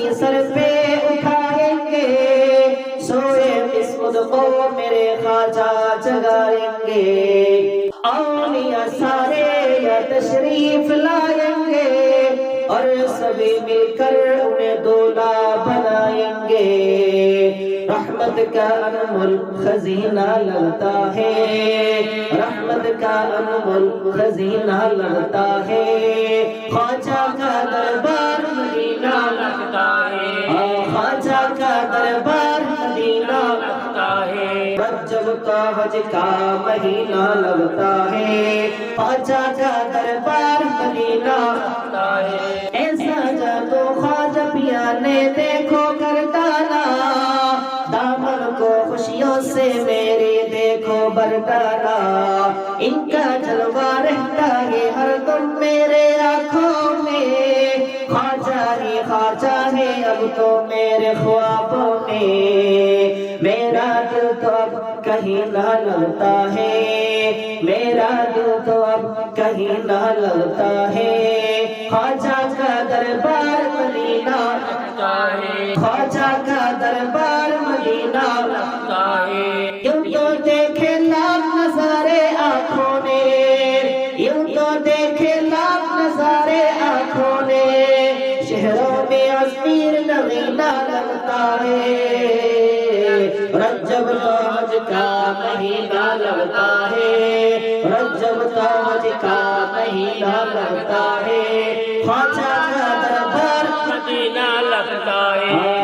ہنسی سر پہ اٹھائیں گے۔ سوئے اس کو میرے خواجہ جگائیں گے۔ اولیاء سارے یا تشریف لائیں گے اور سبھی مل کر انہیں دولا بنائیں گے۔ رحمت کا انمول خزینہ لگتا ہے۔ رحمت کا انمول خزینہ لگتا ہے۔ خواجہ لگتا ہے۔ رجب کا حج کا مہینہ لگتا ہے، خواجہ کا دربار مدینہ لگتا ہے۔ ایسا جادو خواجہ پیا نے دیکھو کر ڈالا دامن کو خوشیوں سے میرے دیکھو بر ان کا جلوہ رہتا ہے ہر دم میرے آنکھوں میں۔ خواجہ ہی خواجہ ہے، اب تو میرے خوابوں میں۔ میرا دل تو اب کہیں نہ لگتا ہے۔ میرا دل تو اب کہیں نہ لگتا ہے۔ خواجہ کا دربار مدینہ لگتا ہے۔ خواجہ کا دربار مدینہ لگتا ہے۔ یوں تو دیکھے لاکھ نظارے آنکھوں نے۔ یوں تو دیکھے لاکھ نظارے آنکھوں نے۔ شہروں میں عصمیر نغینا لگتا ہے۔ رجب تاج کا مہینہ لگتا ہے۔ رجب تاج کا مہینہ لگتا ہے۔ خواجہ کا دربار مدینہ لگتا ہے۔